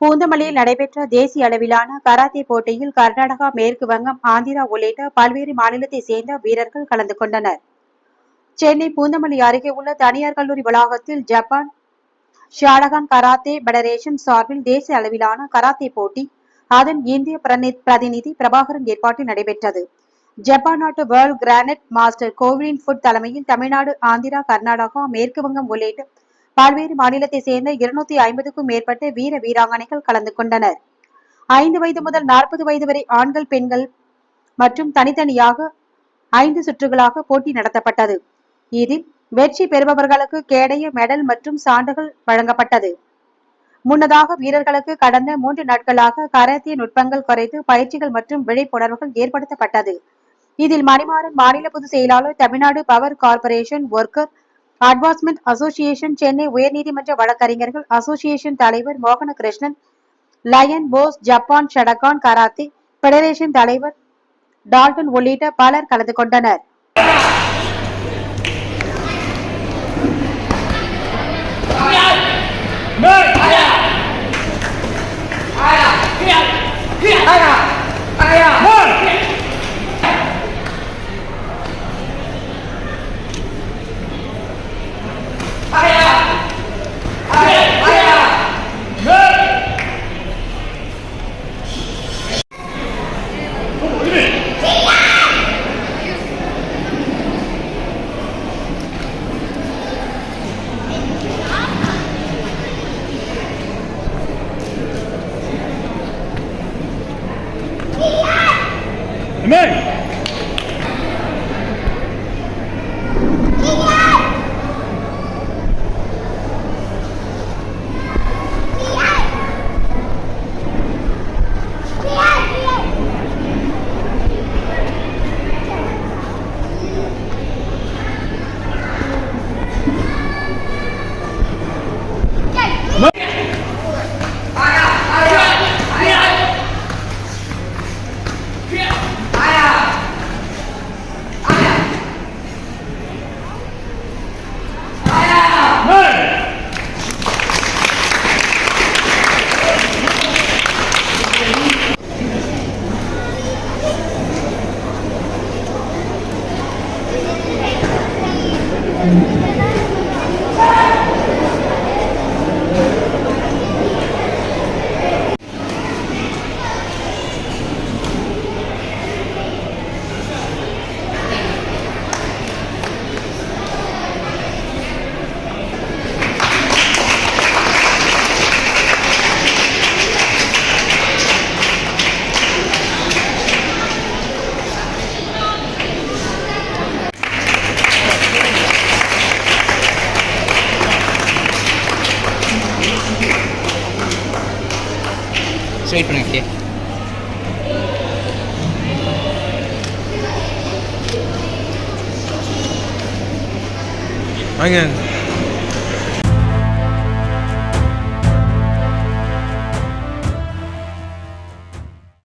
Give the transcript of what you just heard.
பூந்தமல்லியில் நடைபெற்ற தேசிய அளவிலான கராத்தே போட்டியில் கர்நாடகா மேற்கு வங்கம் ஆந்திரா உள்ளிட்ட பல்வேறு மாநிலத்தை சேர்ந்த வீரர்கள் கலந்து கொண்டனர். சென்னை பூந்தமல்லி அருகே உள்ள தனியார் கல்லூரி வளாகத்தில் ஜப்பான் ஷாடகான் கராத்தே பெடரேஷன் சார்பில் தேசிய அளவிலான கராத்தே போட்டி அதன் இந்திய பிரதிநிதி பிரபாகரன் ஏற்பாட்டில் நடைபெற்றது. ஜப்பான் நாட்டு வேர்ல்ட் கிரானைட் மாஸ்டர் கோவிலின் ஃபுட் தலைமையில் தமிழ்நாடு ஆந்திரா கர்நாடகா மேற்கு வங்கம் உள்ளிட்ட பல்வேறு மாநிலத்தை சேர்ந்த இருநூத்தி ஐம்பதுக்கும் மேற்பட்ட வீர வீராங்கனைகள் கலந்து கொண்டனர். ஐந்து வயது முதல் நாற்பது வயது வரை ஆண்கள் பெண்கள் மற்றும் தனித்தனியாக ஐந்து சுற்றுகளாக போட்டி நடத்தப்பட்டது. இதில் வெற்றி பெறுபவர்களுக்கு கேடய மெடல் மற்றும் சான்றுகள் வழங்கப்பட்டது. முன்னதாக வீரர்களுக்கு கடந்த மூன்று நாட்களாக கராத்தே நுட்பங்கள் குறைத்து பயிற்சிகள் மற்றும் விழிப்புணர்வுகள் ஏற்படுத்தப்பட்டது. இதில் மணிமாறன் மாநில பொதுச் செயலாளர் Tamil Nadu power corporation worker advancement association Chennai உயர்நீதிமன்ற வழக்கறிஞர்கள் அசோசியேஷன் தலைவர் Mohanakrishnan lion Bose Japan Shotokan karate federation தலைவர் டால்டன் உள்ளிட்ட பலர் கலந்து கொண்டனர் Amen. வெயிட் பண்ணுங்க ஓகே வாங்க